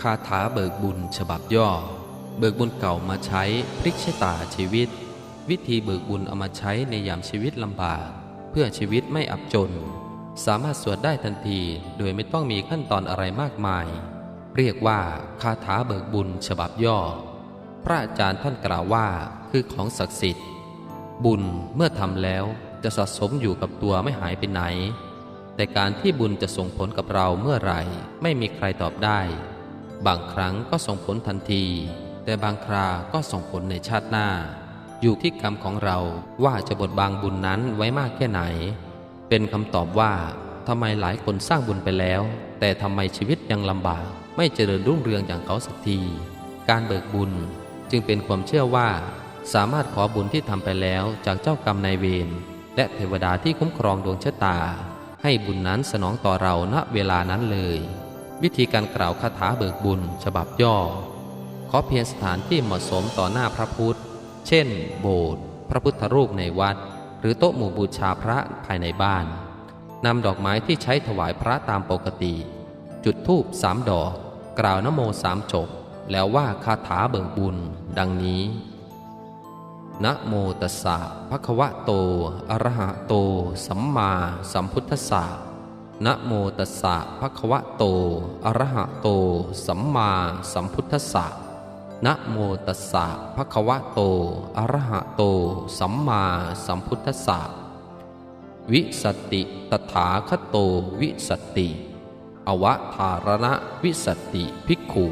คาถาเบิกบุญฉบับย่อ เบิกบุญเก่ามาใช้พลิกชะตาชีวิต วิธีเบิกบุญเอามาใช้ในยามชีวิตลำบาก เพื่อชีวิตไม่อับจน สามารถสวดได้ทันที โดยไม่ต้องมีขั้นตอนอะไรมากมาย เรียกว่าคาถาเบิกบุญฉบับย่อ พระอาจารย์ท่านกล่าวว่าคือของศักดิ์สิทธิ์ บุญเมื่อทำแล้วจะสะสมอยู่กับตัวไม่หายไปไหน แต่การที่บุญจะส่งผลกับเราเมื่อไหร่ ไม่มีใครตอบได้ บางครั้งก็ส่งผลทันที แต่บางคราก็ส่งผลในชาติหน้า อยู่ที่กรรมของเราว่าจะบดบางบุญนั้นไว้มากแค่ไหน เป็นคำตอบว่าทำไมหลายคนสร้างบุญไปแล้ว แต่ทำไมชีวิตยังลำบาก ไม่เจริญรุ่งเรืองอย่างเขาสักที การเบิกบุญจึงเป็นความเชื่อว่า สามารถขอบุญที่ทำไปแล้วจากเจ้ากรรมนายเวรและเทวดาที่คุ้มครองดวงชะตา ให้บุญนั้นสนองต่อเราณเวลานั้นเลย วิธีการกล่าวคาถาเบิกบุญฉบับย่อ ขอเพียงสถานที่เหมาะสมต่อหน้าพระพุทธ เช่น โบสถ์พระพุทธรูปในวัด หรือโต๊ะหมู่บูชาพระภายในบ้านนำดอกไม้ที่ใช้ถวายพระตามปกติ จุดธูปสามดอก กล่าวนโมสามจบ แล้วว่าคาถาเบิกบุญ ดังนี้ นะโมตัสสะภะคะวะโต อะระหะโต สัมมาสัมพุทธัสสะนะโมตัสสะภะคะวะโต อะระหะโต สัมมาสัมพุทธัสสะนะโมตัสสะภะคะวะโต อะระหะโต สัมมาสัมพุทธัสสะวิสติตถาคตโตวิสติ อวธารณะวิสติภิกขุ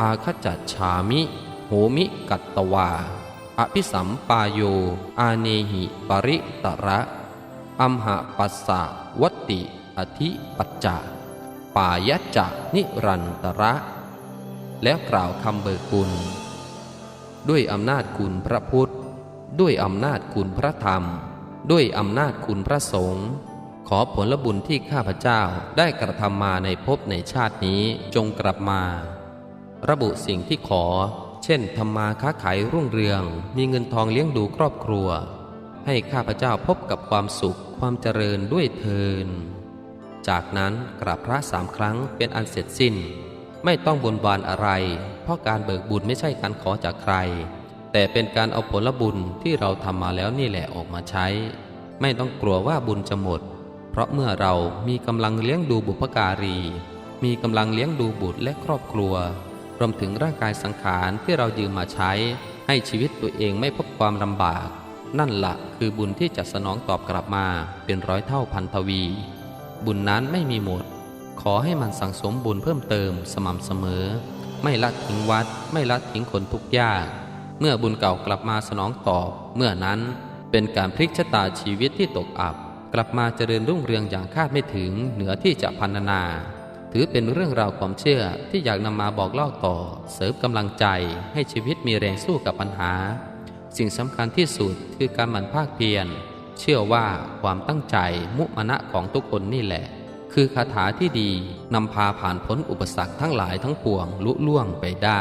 อาคจัจฉามิ โหมิกัตตวา อภิสัมปายโย อาเนหิปริตระอัมหะปัสสะวตติอธิปัจจะปายะจะนิรันตระ แล้วกล่าวคำเบิกบุญด้วยอำนาจคุณพระพุทธ ด้วยอำนาจคุณพระธรรม ด้วยอำนาจคุณพระสงฆ์ขอผลบุญที่ข้าพเจ้าได้กระทำมาในภพในชาตินี้จงกลับมา ระบุสิ่งที่ขอ เช่นทำมาค้าขายรุ่งเรือง มีเงินทองเลี้ยงดูครอบครัว ให้ข้าพเจ้าพบกับความสุขความเจริญด้วยเทิน จากนั้นกราบพระสามครั้งเป็นอันเสร็จสิ้น ไม่ต้องบนบานอะไร เพราะการเบิกบุญไม่ใช่การขอจากใคร แต่เป็นการเอาผลบุญที่เราทำมาแล้วนี่แหละออกมาใช้ ไม่ต้องกลัวว่าบุญจะหมด เพราะเมื่อเรามีกำลังเลี้ยงดูบุพการี มีกำลังเลี้ยงดูบุตรและครอบครัว รวมถึงร่างกายสังขารที่เรายืมมาใช้ ให้ชีวิตตัวเองไม่พบความลำบาก นั่นละคือบุญที่จะสนองตอบกลับมาเป็นร้อยเท่าพันทวี บุญนั้นไม่มีหมด ขอให้มันสั่งสมบุญเพิ่มเติมสม่ำเสมอ ไม่ละทิ้งวัด ไม่ละทิ้งคนทุกข์ยาก เมื่อบุญเก่ากลับมาสนองตอบ เมื่อนั้นเป็นการพลิกชะตาชีวิตที่ตกอับ กลับมาเจริญรุ่งเรืองอย่างคาดไม่ถึงเหนือที่จะพันนา ถือเป็นเรื่องราวความเชื่อที่อยากนำมาบอกเล่าต่อ เสริมกำลังใจให้ชีวิตมีแรงสู้กับปัญหา สิ่งสำคัญที่สุดคือการหมั่นภาคเพียรเชื่อว่าความตั้งใจมุมณะของทุกคนนี่แหละ คือคาถาที่ดีนำพาผ่านพ้นอุปสรรคทั้งหลายทั้งปวงลุล่วงไปได้